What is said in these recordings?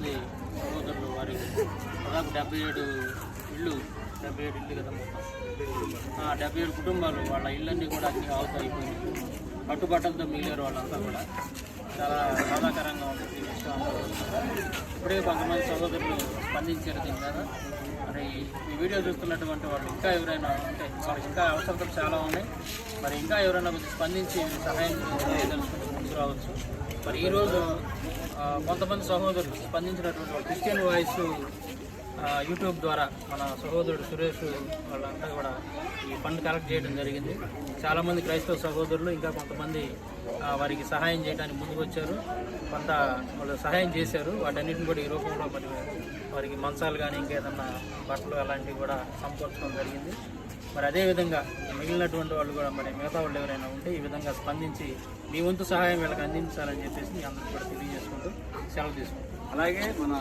మంది సహోదరులు వారి దాదాపు డెబ్బై ఏడు ఇళ్ళు డెబ్బై ఏడు ఇల్లు కదా మొత్తం. ఆ, డెబ్బై ఏడు కుటుంబాలు వాళ్ళ ఇళ్ళన్నీ కూడా అన్ని ఆవుతా అయిపోయింది కట్టుబట్టలతో మిగిలేరు వాళ్ళంతా కూడా. చాలా బాధాకరంగా ఉంటుంది ఈ విషయం ఇప్పుడే కొంతమంది సహోదరులు స్పందించారు దీని మీద. మరి ఈ వీడియో చూస్తున్నటువంటి వాళ్ళు ఇంకా ఎవరైనా ఉంటే వాళ్ళకి ఇంకా అవసరం చాలా ఉన్నాయి. మరి ఇంకా ఎవరైనా కొంచెం స్పందించి సహాయం చేయదలుచుకుంటే ముందు రావచ్చు. మరి ఈరోజు కొంతమంది సహోదరులు స్పందించినటువంటి క్రిస్టియన్ వాయిస్ యూట్యూబ్ ద్వారా మన సహోదరుడు సురేష్ వాళ్ళంతా కూడా ఈ ఫండ్ కలెక్ట్ చేయడం జరిగింది. చాలామంది క్రైస్తవ సహోదరులు ఇంకా కొంతమంది వారికి సహాయం చేయడానికి ముందుకు వచ్చారు కొంత వాళ్ళు సహాయం చేశారు. వాటన్నిటిని కూడా ఈ రూపంలో మరి వారికి మంచాలు కానీ ఇంకేదన్నా బట్టలు అలాంటివి కూడా సమకూర్చడం జరిగింది. మరి అదేవిధంగా మిగిలినటువంటి వాళ్ళు కూడా మరి మిగతా వాళ్ళు ఎవరైనా ఉంటే ఈ విధంగా స్పందించి మీ వంతు సహాయం వీళ్ళకి అందించాలని చెప్పేసి మీ అందరికీ కూడా తెలియజేసుకుంటూ సెలవు తీసుకుంటాం అలాగే మన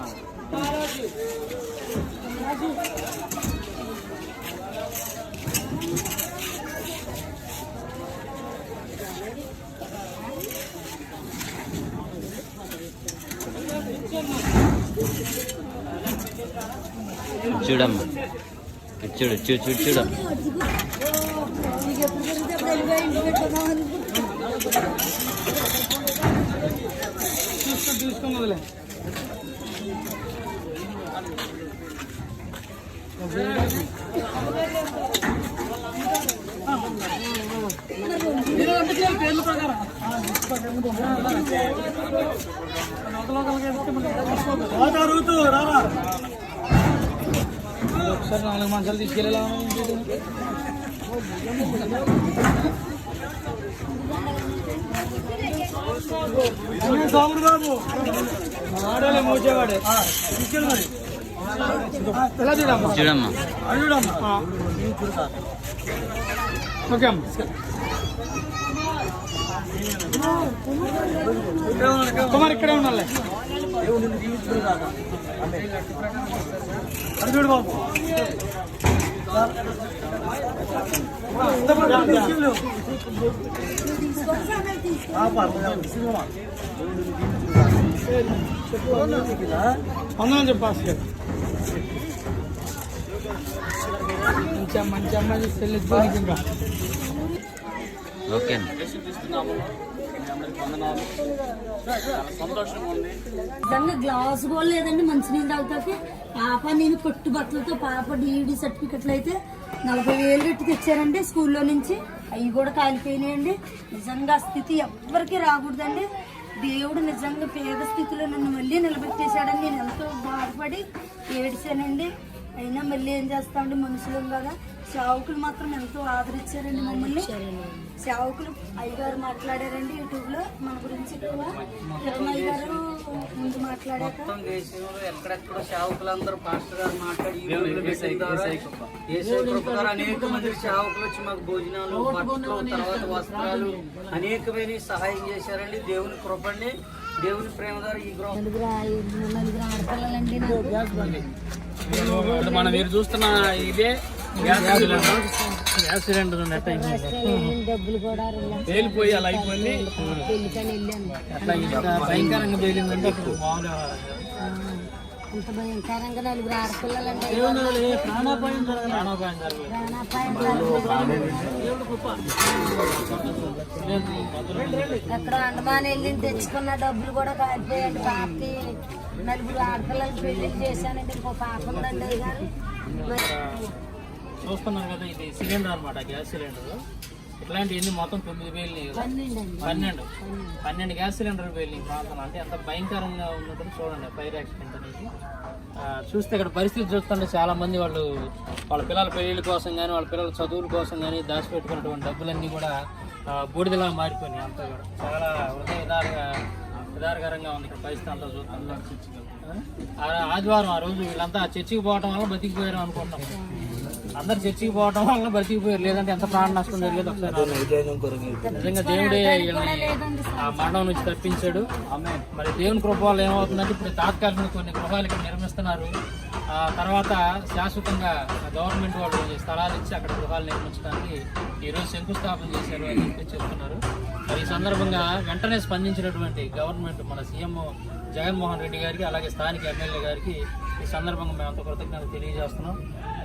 చూడమ్మా. ഇച്ചിട ഇച്ചിട ഇച്ചിട రారా చూడు నీకు ఎప్పుడు జరిగితే అప్పుడు వెళ్ళిపోయి ఇంటికి పెట్టుకుందాం అనుకుంటున్నాను. ఒకసారి నాలుగు మంచాలు తీసుకెళ్ళేలా సాముడు బాబు ఆడలే మోచేవాడే ఎలా చూడమ్మా చూడమ్మా అడుగుడమ్మా ఓకే అమ్మ కుమార్ ఇక్కడే ఉండాలి అడుగుడు బాబు వందనం చెప్పాలి మంచి మంచి అమ్మాయి చెల్లించుకోనికి ఇంకా ఓకే అండి చూస్తున్నాము మీ అందరికి వందనాలు సంతోషంగా ఉంది నిజంగా గ్లాస్ కూడా లేదండి మంచినీళ్ళు తాగుతాకి. పాప నేను పట్టు బట్టలతో పాప డిఈడి సర్టిఫికెట్లు అయితే నలభై వేలు పెట్టి తెచ్చారండి స్కూల్లో నుంచి. అవి కూడా కాలిపోయినాయండి. నిజంగా ఆ స్థితి ఎవ్వరికి రాకూడదండి. దేవుడు నిజంగా పేద స్థితిలో నన్ను మళ్ళీ నిలబెట్టేశాడని నేను ఎంతో బాధపడి ఏడిచానండి. అయినా మళ్ళీ ఏం చేస్తామండి? మనుషులం కదా. సేవకులు మాత్రం ఎంతో ఆదరించారండి మమ్మల్ని. సేవకులు అయ్యగారు మాట్లాడారండి యూట్యూబ్లో మన గురించి ఎక్కువ. తిరుమల గారు ముందు మాట్లాడాక. మొత్తం దేశంలో ఎక్కడెక్కడ సేవకులందరూ పాస్టర్ గారు మాట్లాడి అనేక మంది సేవకులు వచ్చి మాకు భోజనాలు బట్టలు తర్వాత వస్త్రాలు అనేకమైన సహాయం చేశారండి. దేవుని కృపండి. దేవుని ప్రేమ ద్వారా ఈ గృహం నలుగురు ఆడపిల్లలండి మనం మీరు చూస్తున్న ఇదే. Gas cylinder. డబ్బులు కూడా పేలిపోయి అలా అయిపోయింది. వెళ్ళాను భయంకరంగా పేలిందంటే భయంకరంగా నలుగురు ఆడపిల్లలండి ప్రాణాపాయం ప్రాణాపాయం ఎక్కడ అండమాన్ వెళ్ళి తెచ్చుకున్న డబ్బులు కూడా కాలిపోయాయండి పాపకి నలుగురు ఆడపిల్లలు పెళ్ళి చేశానంటే ఇంకో పాప ఉందండి గారు మరి చూస్తున్నాం కదా ఇది సిలిండర్ అన్నమాట గ్యాస్ సిలిండర్. ఇట్లాంటి ఎన్ని మొత్తం తొమ్మిది వేలు పన్నెండు. పన్నెండు. గ్యాస్ సిలిండర్ వేలు ఈ ప్రాంతంలో. అంటే ఎంత భయంకరంగా ఉన్నట్టు చూడండి ఫైర్ యాక్సిడెంట్ అనేది. చూస్తే ఇక్కడ పరిస్థితి చూస్తుంటే చాలా మంది వాళ్ళు వాళ్ళ పిల్లల పెళ్ళిళ్ళ కోసం కానీ వాళ్ళ పిల్లల చదువుల కోసం కానీ దాచిపెట్టుకున్నటువంటి డబ్బులన్నీ కూడా బూడిదలా మారిపోయినాయి అంతా కూడా. చాలా హృదయ విధాలుగా విధారకరంగా ఉంది ఇక్కడ పరిస్థితి అంతా చూస్తాం ఆదివారం ఆ రోజు వీళ్ళంతా చర్చికి పోవడం వల్ల బతికిపోయారు అనుకుంటాం. అందరు చర్చికి పోవడం వల్ల బతికిపోయారు లేదంటే ఎంత ప్రాణ నష్టం జరిగేది ఒకసారి నిజంగా దేవుడే ఆ మండలం నుంచి తప్పించాడు. ఆమె మరి దేవుని కృప వల్ల ఏమవుతుందంటే ఇప్పుడు తాత్కాలికంగా కొన్ని గృహాలు ఇక్కడ నిర్మిస్తున్నారు. ఆ తర్వాత శాశ్వతంగా గవర్నమెంట్ వాళ్ళు స్థలాలు ఇచ్చి అక్కడ గృహాలు నిర్మించడానికి ఈరోజు శంకుస్థాపన చేశారు అని చెప్పి చెప్తున్నారు. మరి ఈ సందర్భంగా వెంటనే స్పందించినటువంటి గవర్నమెంట్ మన సీఎం జగన్మోహన్ రెడ్డి గారికి అలాగే స్థానిక ఎమ్మెల్యే గారికి ఈ సందర్భంగా మేము అంత కృతజ్ఞతలు తెలియజేస్తున్నాం.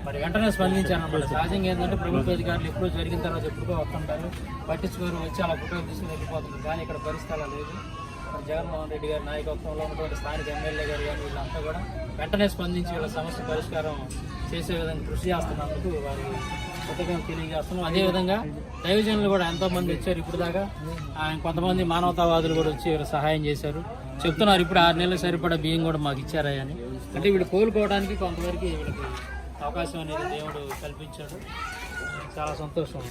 మరి వెంటనే స్పందించాను సహజంగా ఏంటంటే ప్రభుత్వ అధికారులు ఎప్పుడో జరిగిన తర్వాత ఎప్పుడో వస్తుంటారు. పట్టించుకోరు వచ్చి అలా ఫోటోలు తీసుకుని వెళ్ళిపోతున్నారు. కానీ ఇక్కడ పరిస్థితి అలా లేదు. జగన్మోహన్ రెడ్డి గారి నాయకత్వంలో ఉన్నటువంటి స్థానిక ఎమ్మెల్యే గారు కానీ వీళ్ళంతా కూడా వెంటనే స్పందించి వీళ్ళ సమస్య పరిష్కారం చేసే విధంగా కృషి చేస్తున్నందుకు వారి కృతజ్ఞత తెలియజేస్తున్నాం. అదేవిధంగా దైవజనులు కూడా ఎంతోమంది ఇచ్చారు వచ్చారు ఇప్పుడు దాకా. ఆయన కొంతమంది మానవతావాదులు కూడా వచ్చి వీళ్ళు సహాయం చేశారు. చెప్తున్నారు ఇప్పుడు ఆరు నెలలు సరిపడా బియ్యం కూడా మాకు ఇచ్చారా అని. అంటే వీళ్ళు కోలుకోవడానికి కొంతవరకు వీళ్ళకి అవకాశం అనేది దేవుడు కల్పించాడు. చాలా సంతోషం.